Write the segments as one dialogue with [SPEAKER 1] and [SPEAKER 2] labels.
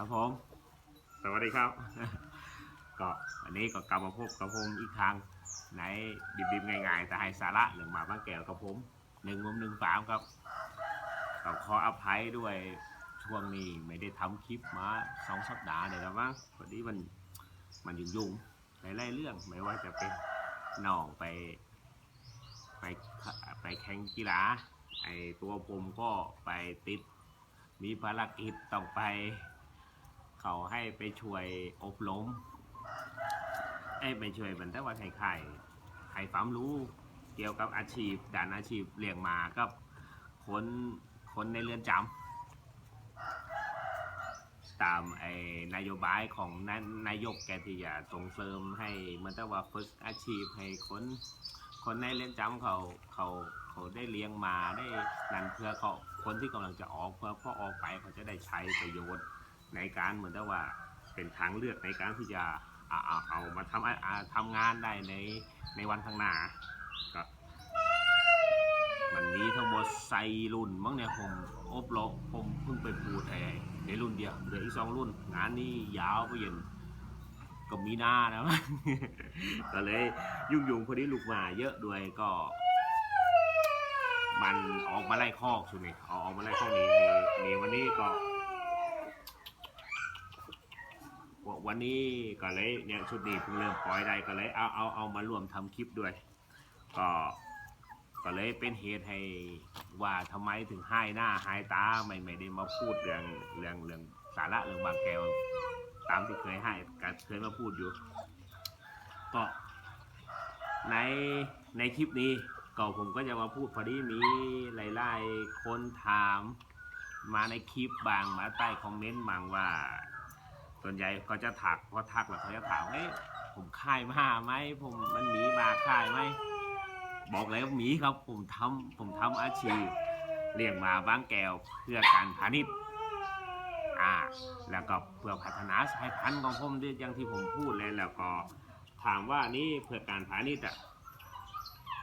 [SPEAKER 1] ครับผม สวัสดีครับ ก็วันนี้ก็กลับมาพบกับผมอีกครั้งในดิบๆง่ายๆ แต่ให้สาระเรื่องหมาบ้านแก้วกับผมหนึ่งมุมหนึ่งฟามครับก็ขออภัยด้วยช่วงนี้ไม่ได้ทำคลิปมาสองสัปดาห์เลยนะมั้งพอดีมันมันยุ่งๆหลายๆเรื่องไม่ว่าจะเป็นน้องไป ไปไปแข่งกีฬาไอตัวผมก็ไปติด มีภารกิจต้องไป เขาให้ไปช่วยอบรมไอ้ไม่ช่วยมันแต่ว่าให้ใครให้ความรู้ เกี่ยวกับอาชีพด้านอาชีพเลี้ยงมากับคนคนในเรือนจำตามไอ้นโยบายของนายนายกแกที่จะส่งเสริมให้มันแต่ว่าฝึกอาชีพให้คนคนในเรือนจำเขาเขาเขาได้เลี้ยงมาได้นั่นเพื่อเขาคนที่กำลังจะออกเพื่อพอออกไปเขาจะได้ใช้ประโยชน์ ในการเหมือนกับว่าเป็นทางเลือกในการที่จะเอาเอาเอามาทำอ่าอ่าทำงานได้ในในวันข้างหน้าก็มันมีทั้งหมดไซรุ่นมั้งเนี่ยผมอบรมผมเพิ่งไปพูดไอ้ในรุ่นเดียวเหลืออีกสองรุ่น งานนี้ยาวไปยันก็มีหน้านะก็เลยยุ่งยุงพอดีลูกมาเยอะด้วยก็ มันออกมาไล่คอกสุดนี่ออกมาไล่คอกนี่นี่นี่วันนี้ก็ ววันนี้ก็เลยเนี่ยชุดนี้เพิ่งเริ่มปล่อยได้ก็เลยเอาเอาเอามารวมทำคลิปด้วย ก็ก็เลยเป็นเหตุให้ว่าทำไมถึงให้หน้าหายตาไม่ไม่ได้มาพูดเรื่องเรื่องเรื่องสาระเรื่องบางแก้วตามที่เคยให้กเคยมาพูดอยู่ ก็ในในคลิปนี้ก็ผมก็จะมาพูดพอดีมีหลายๆคนถามมาในคลิปบางมาใต้คอมเมนต์บางว่า ส่วนใหญ่เขาจะถักพอทักแล้วเขาจะถามเฮ้ยผมค่ายมาไหมผมมันหมีมาค่ายไหมบอกเลยว่าหมีครับผมทำผมทำอาชีพเลี้ยงมาบางแก้วเพื่อการพาณิชย์อ่าแล้วก็เพื่อพัฒนาสายพันธุ์ของผมด้วยอย่างที่ผมพูดเลยแล้วก็ถามว่านี่เพื่อการพาณิชย์อะ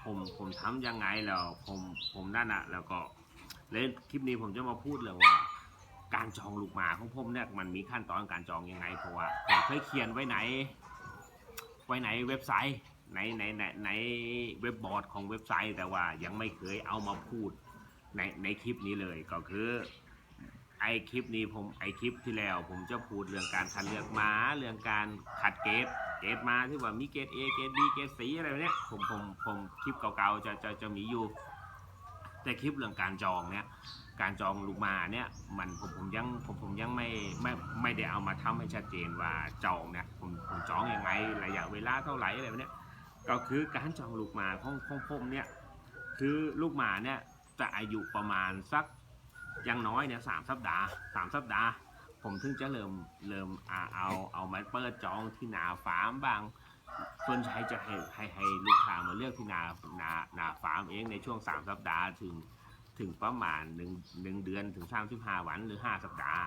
[SPEAKER 1] ผมผมทำยังไงแล้วผมผมนั่นอะ แล้วก็เลยคลิปนี้ผมจะมาพูดเรื่องว่า การจองลูกหมาของผมเนี่ยมันมีขั้นตอนการจองยังไงเพราะว่าผมเคยเขียนไว้ไหน ไว้ไหนเว็บไซต์ในในในในเว็บบอร์ดของเว็บไซต์ แต่ว่ายังไม่เคยเอามาพูดในในคลิปนี้เลยก็คือไอคลิปนี้ผมไอคลิปที่แล้ว ผมจะพูดเรื่องการคัดเลือกม้าเรื่องการขัดเกรดเกรดมาที่ว่ามีเกรด A เกรด B เกรด C อะไรแบบเนี้ยผมผมผมคลิปเก่าๆจะจะจะมีอยู่ แต่คลิปเรื่องการจองเนี่ย การจองลูกหมาเนี่ยมันผมผมยังผมผมยังไม่ไม่ไม่ได้เอามาทำให้ชัดเจนว่าจองเนี่ยผมผมจองยังไงระยะเวลาเท่าไหร่อะไรแบบเนี้ยก็คือการจองลูกหมาของของผมเนี่ยคือลูกหมาเนี่ยจะอายุประมาณสักยังน้อยเนี่ยสามสัปดาห์สามสัปดาห์ ผมถึงจะเริ่มเริ่มอ่าเอาเอามาเปิดจองที่หนาฟาร์มบางส่วนใหญ่จะให้ให้ให้ลูกค้ามาเลือกที่นาหนาหนาฟาร์มเองในช่วงสามสัปดาห์ถึง ถึงประมาณหนึ่งหนึ่งเดือนถึงสามสิบห้าวันหรือห้าสัปดาห์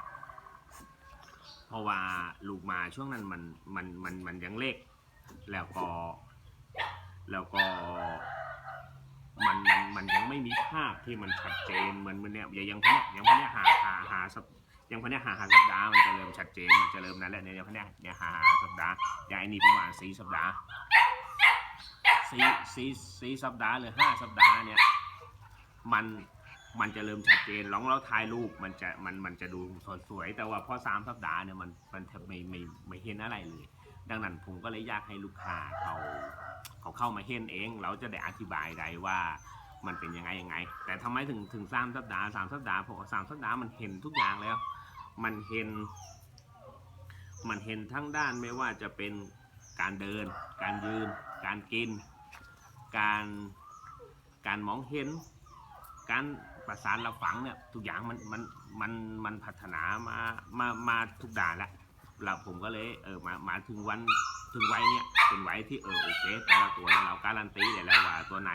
[SPEAKER 1] เพราะว่าลูกมาช่วงนั้นมันมันมันมันยังเล็ก แล้วก็แล้วก็มันมันมันยังไม่มีภาพที่มันชัดเจนเหมือนมันเนี่ยอย่างพเนี้ยอย่างพเนี้ยหาหาหาสัปอย่างพเนี้ยหาหาสัปดาห์มันจะเริ่มชัดเจนมันจะเริ่มนั้นแหละเนี่ยอย่างพเนี้ยเนี่ยหาหาสัปดาห์อย่างนี่ประมาณสี่สัปดาห์สี่สี่สี่สัปดาห์หรือห้าสัปดาห์เนี่ยมัน มันจะเริ่มชัดเจนลองเราถ่ายรูปมันจะมันมันจะดูสวยๆแต่ว่าพอสามสัปดาห์เนี่ยมันมันแทบไม่ไม่ไม่เห็นอะไรเลย ดังนั้นผมก็เลยอยากให้ลูกค้าเขาเขาเข้ามาเห็นเอง เราจะได้อธิบายได้ว่ามันเป็นยังไงยังไง แต่ทำไมถึงถึงสามสัปดาห์สามสัปดาห์พราะว่าสามสัปดาห์มันเห็นทุกอย่างแล้ว มันเห็น มันเห็นทั้งด้านไม่ว่าจะเป็นการเดิน การยืน การกิน การการมองเห็น การ ประสานรับฟังเนี่ยทุกอย่างมันมันมันมันพัฒนามามามาทุกด่านแล้วเราผมก็เลยเออมามาถึงวันถึงวัยเนี่ยเป็นวัยที่เออโอเคแต่ละตัวเราการันตีได้แล้วว่าตัวไหน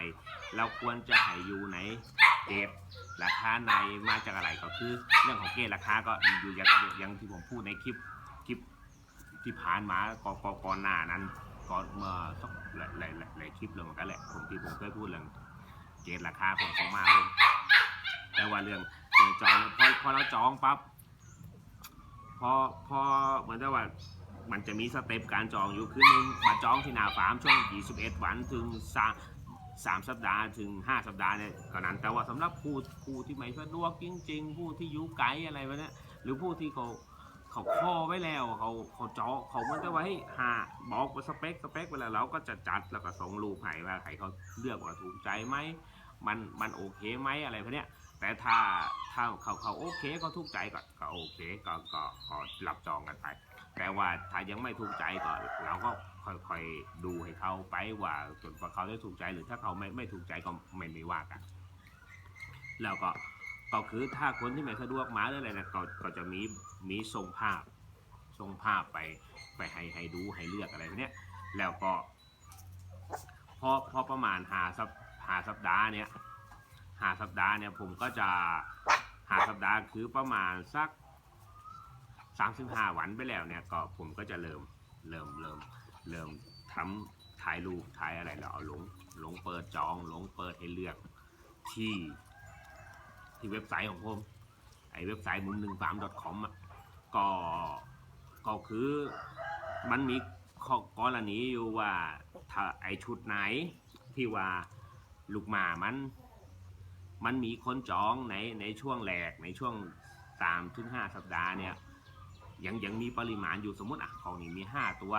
[SPEAKER 1] เราควรจะให้อยู่ในเกรดราคาในมาจากอะไรก็คือ เรื่องของเกรดราคาก็อยู่อย่างอย่างที่ผมพูดในคลิปคลิปที่ผ่านมาก่อนก่อนก่อหน้านั้นก่อนเมื่อสักหลายหลายหลายคลิปเลยมือนกันแหละผมที่ผมเคยพูดเรื่องเกณฑ์ราคาผมของมาผม แต่ว่าเรื่องเรื่องจองพอพอเราจองปั๊บพอพอเหมือนกับว่ามันจะมีสเต็ปการจองอยู่คือหนึ่งมาจองที่หนาฟาร์มช่วง 21 วันถึงสามสามสัปดาห์ถึง 5 สัปดาห์เนี่ยก็นั้น แต่ว่าสำหรับผู้ผู้ที่ไม่สะดวกจริง ๆ ผู้ที่อยุ่ไกลอะไรวะเนี่ยหรือผู้ที่เขาเขาข้อไว้แล้วเขาเขาเจาะเขาเหมือนกับว่าให้หาบอกว่าสเปคสเปคเวลาเราก็จะจัดแล้วก็ส่งรูปให้ว่าใครเขาเลือกว่าถูกใจไหมมันมันโอเคไหมอะไรพวกเนี้ย แต่ถ้าถ้าเขาเขาโอเคก็ถูกใจก็ก็โอเคก็ก็ก็รับจองกันไป แต่ว่าถ้ายังไม่ถูกใจก็เราก็ค่อยๆดูให้เขาไปว่าจนกว่าเขาจะถูกใจหรือถ้าเขาไม่ไม่ถูกใจก็ไม่ไม่ว่ากัน แล้วก็ก็คือถ้าคนที่ไม่สะดวกมาหรืออะไรนะก็ก็จะมีมีส่งภาพส่งภาพไปไปให้ให้ดูให้เลือกอะไรเนี้ยแล้วก็พอพอประมาณหาสัปหาสัปดาห์เนี้ย หาสัปดาห์เนี่ยผมก็จะหาสัปดาห์คือประมาณสักสามสิบห้าวันไปแล้วเนี่ยก็ผมก็จะเริ่มเริ่มเริ่มเริ่มทำถ่ายรูปถ่ายอะไรแล้วเอาลงลงเปิดจองลงเปิดให้เลือกที่ที่เว็บไซต์ของผมไอเว็บไซต์มุมหนึ่งฟาร์ม .com อะก็ก็คือมันมีข้อกรณีอยู่ว่าถ้าไอชุดไหนที่ว่าลูกหมามัน มันมีคนจองในในช่วงแรกในช่วงสามถึงห้าสัปดาห์เนี่ยยังยังมีปริมาณอยู่สมมติอะของนี้มีห้าตัว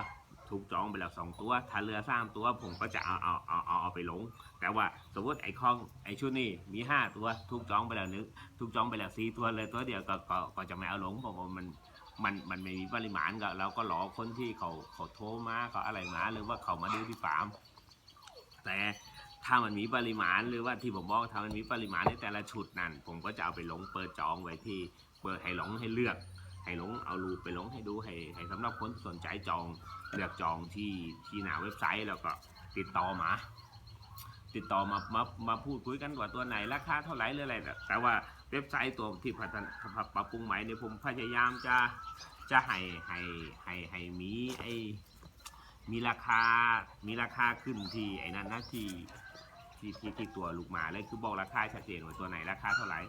[SPEAKER 1] ถูกจองไปแล้วสองตัว ถ้าเหลือสามตัวผมก็จะเอาเอาเอาเอาเอาไปลง แต่ว่าสมมติไอ้ของไอ้ชุดนี้มีห้าตัวถูกจองไปแล้วนึกถูกจองไปแล้วสี่ตัวเลยตัวเดียวก็ก็ก็จะไม่เอาลงเพราะว่ามันมันมันไม่มีปริมาณก็เราก็รอคนที่เขาเขาโทรมาเขาอะไรมาหรือว่าเขามาดูที่ฟาร์มแต่ ถ้ามันมีปริมาณหรือว่าที่ผมบอกถ้ามันมีปริมาณในแต่ละชุดนั่นผมก็จะเอาไปลงเปิดจองไว้ที่เปิดให้หลงให้เลือกให้หลงเอารูปไปลงให้ดูให้ให้สำหรับคนสนใจจองเลือกจองที่ที่หน้าเว็บไซต์แล้วก็ติดต่อมา ติดต่อมามามาพูดคุยกันว่าตัวไหนราคาเท่าไหร่หรืออะไรแต่แต่ว่าเว็บไซต์ตัวที่พัฒนาปรับปรุงใหม่เนี่ยผมพยายามจะจะให้ให้ให้ให้มีไอมีราคา มีราคาขึ้นที่ไอ้นั่นนะที่ ที่ที่ที่ตัวลูกหมาเลยคือบอกราคาชัดเจนว่าตัวไหนราคาเท่าไหร่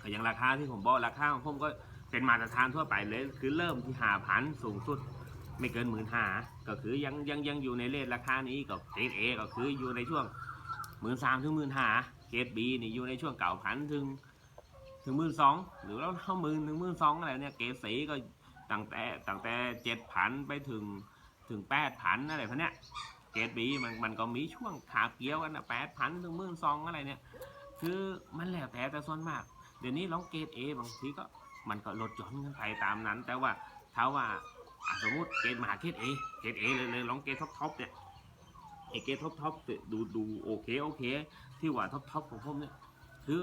[SPEAKER 1] ก็อย่างราคาที่ผมบอกราคาของผมก็เป็นมาตรฐานทั่วไปเลย คือเริ่มที่หาพันสูงสุดไม่เกินหมื่นห้าก็คือยังยังยังอยู่ในเลทราคานี้ก็เกรดเอก็คืออยู่ในช่วงหมื่นสามถึงหมื่นห้าเกรดบีนี่อยู่ในช่วงเก่าพันถึงถึงหมื่นสองหรือเราเท่าหมื่นถึงหมื่นสองอะไรเนี่ยเกรดสีก็ตั้งแต่ตั้งแต่เจ็ดพันไปถึงถึงแปดพันอะไรพวกเนี้ย กรดบีมันมันก็มีช่วงขาเกี้ยวกันนะแปดพันถึงหมื่นสองอะไรเนี่ย คือมันแล้วแต่แต่ส่วนมาก เดี๋ยวนี้ลองเกรดเอบางทีก็มันก็ลดหย่อนกันไปตามนั้น แต่ว่าถ้าว่าสมมติเกณฑ์มหาเกณฑ์เอเกณฑ์เอเลยเลยลองเกณฑ์ท็อปท็อปเนี่ยไอเกณฑ์ท็อปท็อปดูดูโอเคโอเค ที่ว่าท็อปท็อปของผมเนี่ยคือ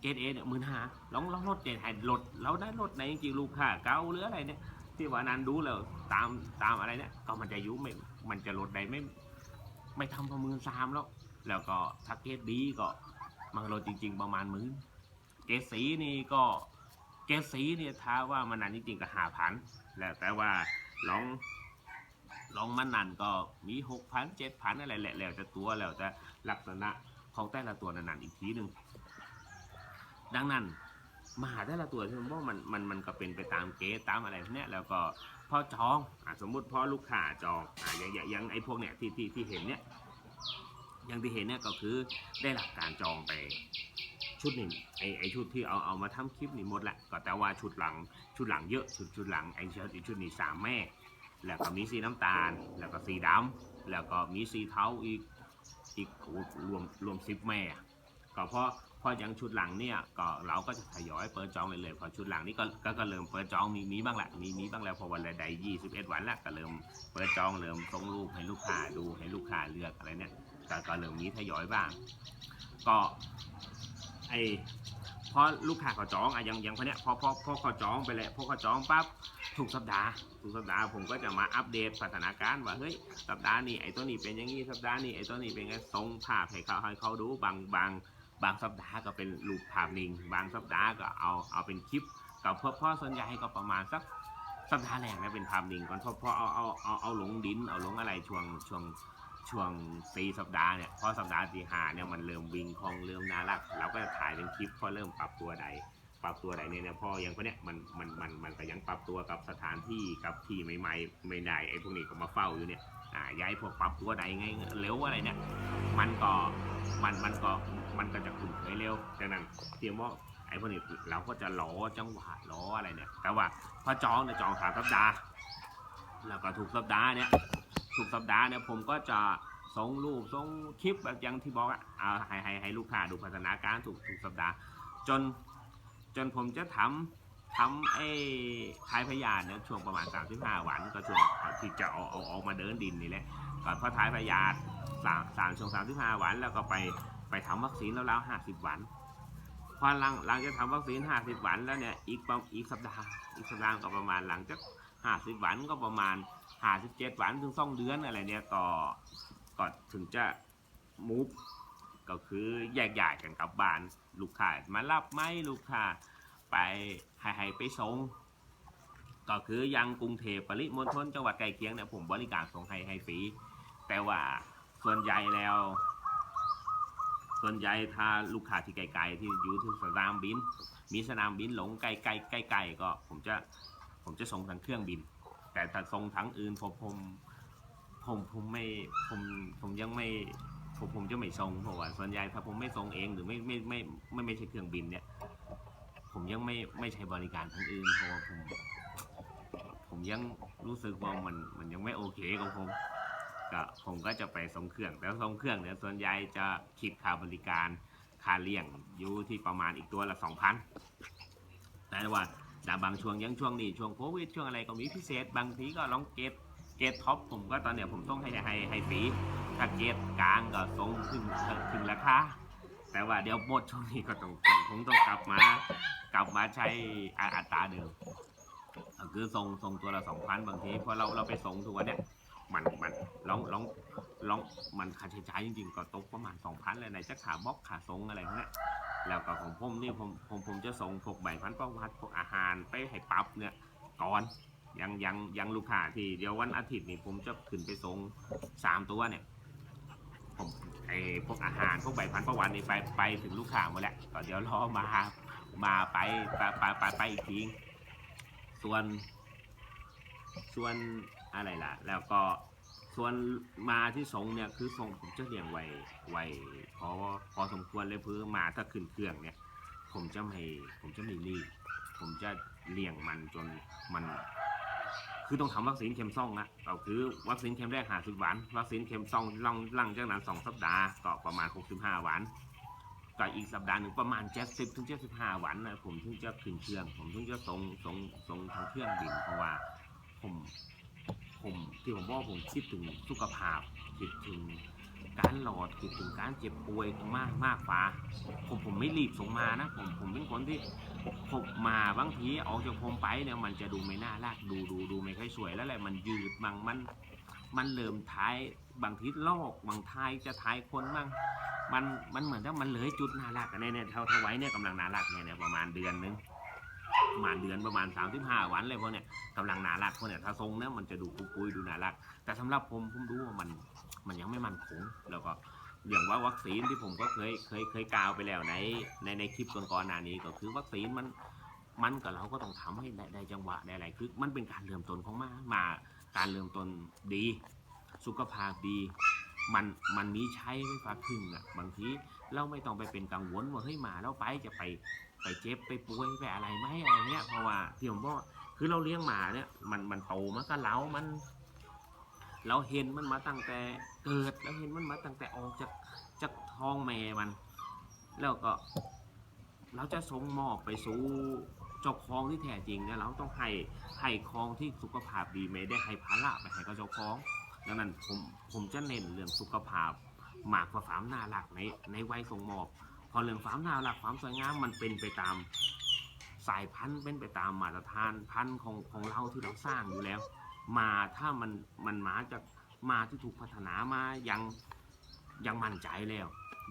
[SPEAKER 1] เกณฑ์เอเนี่ยหมื่นห้าลองลองลดเกณฑ์ให้ลดเราได้ลดในจริงๆลูกค้าเก่าหรืออะไรเนี่ยที่ว่านั้นดูแล้วตามตามอะไรเนี่ยก็มันจะยุ่ไม่ มันจะลดได้ไม่ ไม่ทำประมือสามแล้ว แล้วก็ถ้าเกณฑ์ดีก็มันลดจริง ๆ ประมาณหมื่นเกตสีนี่ก็เกณฑ์สีเนี่ยท้าว่ามันนันจริงๆก็หาพันแล้วแต่ว่าลองลองมันนันก็มีหกพันเจ็ดพันอะไรแหละแล้วแต่ตัวแล้วแต่ลักษณะของแต่ละตัวนันๆอีกทีหนึ่งดังนั้นมหาแต่ละตัวที่ผมบอกมันมันมันก็เป็นไปตามเกณฑ์ตามอะไรพวกเนี้ยแล้วก็ พอจองอะสมมุติพอลูกค้าจองอะอย่างอย่างอย่างไอ้พวกเนี้ยที่ที่ที่เห็นเนี้ยอย่างที่เห็นเนี่ยก็คือได้รับการจองไปชุดหนึ่งไอไอชุดที่เอาเอามาทำคลิปนี่หมดแหละก็แต่ว่าชุดหลังชุดหลังเยอะชุดชุดหลังไอชุดชุดนี้สามแม่ แล้วก็มีสีน้ำตาล แล้วก็สีดำแล้วก็มีสีเทาอีกอีกรวมรวมสิบแม่ ก็เพราะเพราะอย่างชุดหลังเนี่ยก็เราก็จะทยอยเปิดจองเลยเลยๆพอชุดหลังนี่ก็ก็ก็เริ่มเปิดจองมีมีบ้างแหละมีมีบ้างแล้วพอวันละใดยี่สิบเอ็ดวันแล้วก็เริ่มเปิดจองเริ่มส่งรูปให้ลูกค้าดูให้ลูกค้าเลือกอะไรเนี่ยก็ก็เริ่มมีทยอยบ้าง ก็ไอพอลูกค้าเขาจองอะอย่างอย่างพอเนี้ยพอพอพอเขาจองไปแล้วพอเขาจองปั๊บถูกสัปดาห์ถูกสัปดาห์ผมก็จะมาอัปเดตพัฒนการณ์ว่าเฮ้ยสัปดาห์นี้ไอ้ตัวนี้เป็นอย่างนี้สัปดาห์นี้ไอ้ตัวนี้เป็นไงส่งภาพให้เขาให้เขาดูบางบาง บางสัปดาห์ก็เป็นรูปภาพนิ่งบางสัปดาห์ก็เอาเอาเป็นคลิปกับพ่อพ่อส่วนใหญ่ก็ประมาณสักสัปดาห์แรกนะเป็นภาพนิ่งก่อนพอพอเอาเอาเอาเอาลงดินเอาลงอะไรช่วงช่วงช่วงสี่สัปดาห์เนี่ยพอสัปดาห์ที่ห้าเนี่ยมันเริ่มวิ่งคลองเริ่มน่ารักเราก็จะถ่ายเป็นคลิปพอเริ่มปรับตัวใดปรับตัวได้เนี่ยนะพออย่างพวกเนี้ยมันมันมันมันก็ยังปรับตัวกับสถานที่กับที่ใหม่ๆไม่ได้ไอ้พวกนี้ก็มาเฝ้าอยู่เนี่ยอ่าย้ายพวกปรับตัวได้ไงเร็วอะไรเนี่ยมันก็มันมันก็ มันก็จะคุ้นเคยเร็วดังนั้นเตรียมว่าไอ้พวกนี้เราก็จะรอจังหวะรออะไรเนี่ย แต่ว่าพอจองเนี่ยจองสามสัปดาห์แล้วก็ถูกสัปดาห์เนี่ยถูกสัปดาห์เนี่ยผมก็จะส่งรูปส่งคลิปแบบอย่างที่บอกอะเอาให้ให้ให้ลูกค้าดูพัฒนาการถูกถูกสัปดาห์ จนจนผมจะทำทำไอ้ทายพยานเนี่ยช่วงประมาณ 35 วันก็ช่วงที่จะเอาเอาออกมาเดินดินนี่แหละก่อนพอทายพยานสามสามช่วง35 วันแล้วก็ไป ไปทำวัคซีนแล้วแล้ว50วัน พอหลังหลังจากทำวัคซีน50วันแล้วเนี่ยอีกประอีกสัปดาห์อีกสัปดาห์ก็ประมาณหลังจาก50วันก็ประมาณ57วันถึงสองเดือนอะไรเนี่ยก็ก็ถึงจะมูฟก็คือแยกย้ายกันกลับบ้านลูกค้ามารับไหมลูกค้าไปให้ให้ไปส่งก็คือยังกรุงเทพปริมณฑลจังหวัดใกล้เคียงเนี่ยผมบริการส่งให้ให้ฟรีแต่ว่าส่วนใหญ่แล้ว ส่วนใหญ่ถ้าลูกค้าที่ไกลๆที่อยู่ที่สนามบิน มีสนามบินหลงใกล้ๆใกล้ๆก็ ผมจะผมจะส่งทางเครื่องบิน แต่ถ้าส่งทางอื่นผมผมผมผมไม่ผมผมยังไม่ผมผมจะไม่ส่งเพราะว่าส่วนใหญ่ถ้าผมไม่ส่งเองหรือไม่ไม่ไม่ไม่ไม่ใช่เครื่องบินเนี่ย ผมยังไม่ไม่ใช้บริการทางอื่นเพราะว่าผม ผมยังรู้สึกว่ามันมันยังไม่โอเคกับผม ก็ผมก็จะไปส่งเครื่อง แต่ส่งเครื่องเนี่ยส่วนใหญ่จะคิดค่าบริการค่าเลี้ยงอยู่ที่ประมาณอีกตัวละสองพันแต่ว่าแต่บางช่วงยังช่วงนี้ช่วงโควิดช่วงอะไรก็มีพิเศษ บางทีก็ลองเกตเกตท็อปผมก็ตอนเนี้ยผมต้องให้ให้ให้ฟรีถ้าเกตกลางก็ทรงขึ้นขึ้นราคาแต่ว่าเดี๋ยวหมดช่วงนี้ก็ต้องคงต้องกลับมากลับมาใช้อัตราเดิมคือส่งส่งตัวละสองพันบางทีพอเราเราไปส่งตัวเนี้ย มันมันลองลองลองมันค่าใช้จ่ายจริงๆ ก็ตกประมาณสองพันเลยไหนจะขาบล็อกขาส่งอะไรพวกเนี้ยแล้วก็ของผมนี่ผมผมผมจะส่งพวกใบพันธุ์ประวัติพวกอาหารไปให้ปรับเนี่ยก่อนยังยังยังลูกค้าที่เดี๋ยววันอาทิตย์นี่ผมจะขึ้นไปส่งสามตัวเนี่ยผมไอพวกอาหารพวกใบพันธุ์ประวัตินี่ไปไปถึงลูกค้าหมดแล้วก็เดี๋ยวรอมามาไปไปไปไปอีกทีส่วนส่วน อะไรล่ะ แล้วก็ส่วนมาที่ส่งเนี่ยคือส่งผมจะเลี้ยงไว้ไว้พอพอสมควรเลยเพื่อมาถ้าขึ้นเครื่องเนี่ย ผมจะไม่ผมจะไม่รีบผมจะเลี้ยงมันจนมัน คือต้องทำวัคซีนเข็มซ่องนะก็คือวัคซีนเข็มแรกหาสิบวัน วัคซีนเข็มซ่องหลังหลังจากนั้นสองสัปดาห์ก็ประมาณหกสิบห้าวันก็อีกสัปดาห์หนึ่งประมาณเจ็ดสิบถึงเจ็ดสิบห้าวันนะผมถึงจะขึ้นเครื่อง ผมถึงจะส่งส่งส่งทางเครื่องบินเพราะว่าผม ที่ผมบอกผมคิดถึงสุขภาพคิดถึงการหลอดคิดถึงการเจ็บป่วยมากมากฟ้าผมผมไม่รีบส่งมานะผมผมเป็นคนที่ผมมาบางทีออกจากผมไปเนี่ยมันจะดูไม่น่ารักดูดูดูไม่ค่อยสวยแล้วแหละมันยืดบางมันมันเริ่มท้ายบางทีลอกบางท้ายจะท้ายคนบ้างมันมันเหมือนว่ามันเลยจุดน่ารักกันเนี่ยเนี่ยเท่าเท่าไว้เนี่ยกำลังน่ารักเนี่ยเนี่ยประมาณเดือนนึง ประมาณเดือนประมาณ 35 วันเลยพวกเนี่ยกำลังน่ารักพวกเนี่ยถ้าทรงเนี่ยมันจะดูปุ้ยๆดูน่ารัก แต่สำหรับผมผมดูว่ามันมันยังไม่มันคงแล้วก็อย่างว่าวัคซีนที่ผมก็เคยเคยเคยกล่าวไปแล้วในในในคลิปก่อนๆหน้านี้ก็คือวัคซีนมันมันกับเราก็ต้องทำให้ได้ได้จังหวะได้อะไรคือมันเป็นการเริ่มต้นของมามาการเริ่มต้นดี สุขภาพดีมันมันมีใช้ไม่ฟ้าครึ่งอะบางทีเราไม่ต้องไปเป็นกังวลว่าเฮ้ยมาเราไปจะไป ไปเจ็บไปป่วยไปอะไรไหมอะไรเงี้ยเพราะว่าที่ผมบอกคือเราเลี้ยงหมาเนี่ยมันมันโตมาก็เล้ามัน เราเห็นมันมาตั้งแต่เกิดเราเห็นมันมาตั้งแต่ออกจากจากท้องแม่มัน แล้วก็ เราจะส่งมอบไปสู่เจ้าของที่แท้จริงเนี่ยเราต้องให้ให้คองที่สุขภาพดีไม่ได้ให้ภาระไปให้กับเจ้าของดังนั้นผมผมจะเน้นเรื่องสุขภาพมากกว่าความน่ารักในในวัยส่งมอบ อเรื่องความน่ารักความสวยงามมันเป็นไปตามสายพันธุ์เป็นไปตามมาตรฐานพันธุ์ของของเราที่เราสร้างอยู่แล้ว มาถ้ามันมันมาจากมาที่ถูกพัฒนามายังยังมั่นใจแล้ว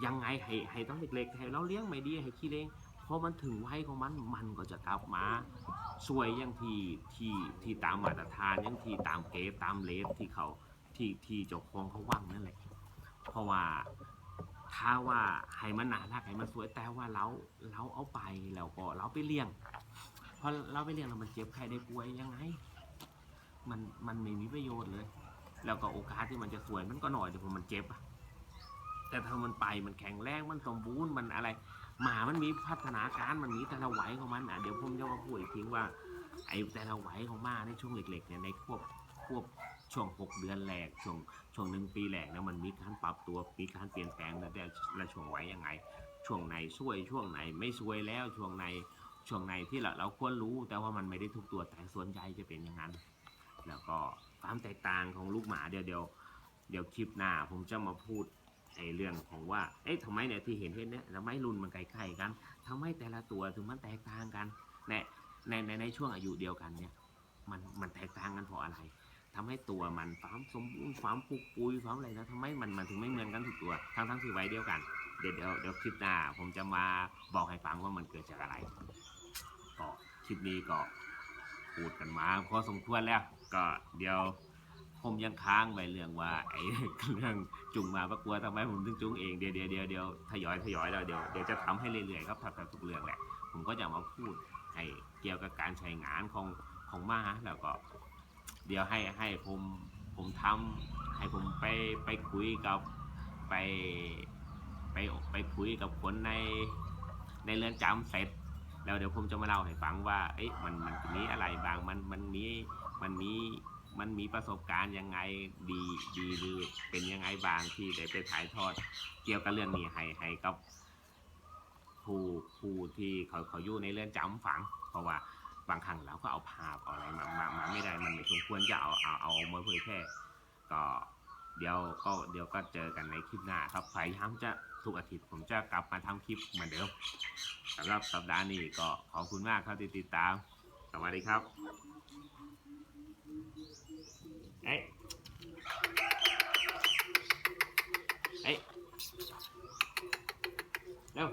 [SPEAKER 1] ยังไงให้ให้ต้องเล็กๆให้เราเลี้ยงไม่ดีให้ขี้เล้งพอมันถึงวัยของมันมันก็จะกลับมาสวยอย่างที่ที่ที่ตามมาตรฐานอย่างที่ตามเกรดตามเลสที่เขาที่ที่เจ้าของเขาว่างนั่นแหละเพราะว่า ถ้าว่าให้มันหนารักให้มันสวยแต่ว่าเราเราเอาไปแล้วก็เราไปเลี้ยงพอเราไปเลี้ยงแล้วมันเจ็บใครได้ป่วยยังไง มันมันไม่มีประโยชน์เลย แล้วก็โอกาสที่มันจะสวยมันก็หน่อยแต่พอมันเจ็บอะแต่ถ้ามันไปมันแข็งแรงมันสมบูรณ์มันอะไร หมามันมีพัฒนาการมันมีแต่ละไหวของมันอะเดี๋ยวผมจะมาพูดอีกทีว่าไอ้แต่ละไหวของหมาในช่วงเล็กๆเนี่ยในควบ ควบช่วงหกเดือนแรกช่วงช่วงหนึ่งปีแรกนี่ยมันมีการปรับตัวมีการเปลี่ยนแปลงแต่แต่ละช่วงไหวยังไง ช่วงไหนช่วยช่วงไหนไม่ช่วยแล้วช่วงไหนช่วงไหนที่เราเราควรรู้แต่ว่ามันไม่ได้ทุกตัวแต่ส่วนใหญ่จะเป็นอย่างนั้น แล้วก็ความแตกต่างของลูกหมาเดี๋ยวเดี๋ยวเดี๋ยวคลิปหน้าผมจะมาพูดไอ้เรื่องของว่า เอ๊ะทำไมเนี่ยที่เห็นเห็นเนี่ยทำไมรุ่นมันใกล้ๆกันทำไมแต่ละตัวถึงมันแตกต่างกันในในในช่วงอายุเดียวกันเนี่ย มันมันแตกต่างกันเพราะอะไร ทำให้ตัวมันความสมบูรณ์ความปุกปุยความอะไรนะทำไมมันมันถึงไม่เหมือนกันทุกตัว ทั้งทั้งที่ไว้เดียวกัน เดี๋ยวเดี๋ยวเดี๋ยวคลิปหน้าผมจะมาบอกให้ฟังว่ามันเกิดจากอะไรก็คลิปนี้ก็พูดกันมาพอสมควรแล้ว ก็เดี๋ยวผมยังค้างไว้เรื่องว่าไอ้เรื่องจุงมาประกลัวทำไมผมถึงจุงเองเดี๋ยวเดี๋ยวเดี๋ยวเดี๋ยวทยอยทยอยแล้วเดี๋ยวเดี๋ยวจะทำให้เรื่อยๆครับทำทุกเรื่องแหละผมก็จะมาพูดให้เกี่ยวกับการใช้งานของของม้าแล้วก็ เดี๋ยวให้ให้ผมผมทำให้ผมไปไปคุยกับไปไปไปคุยกับคนในในเรือนจำเสร็จ แล้วเดี๋ยวผมจะมาเล่าให้ฟังว่าเอ๊ะมันมันมีอะไรบางมันมันมีมันมีมันมีประสบการณ์ยังไงดีดีหรือเป็นยังไงบางที่ได้ไปถ่ายทอดเกี่ยวกับเรื่องนี้ให้ให้กับผู้ผู้ที่เขาเขาอยู่ในเรือนจำฝัง เพราะว่า บางครั้งเราก็เอาภาพอะไรมามามาไม่ได้มันไม่สมควรจะเอาเอาเอามาเผยแพร่ก็เดี๋ยวก็เดี๋ยวก็เจอกันในคลิปหน้าครับไยายามจะทุกอาทิตย์ผมจะกลับมาทำคลิปเหมือนเดิมสำหรับสัปดาห์นี้ก็ขอบคุณมากครับที่ติดตาม สวัสดีครับเอ้ยเอ้ยเร็ว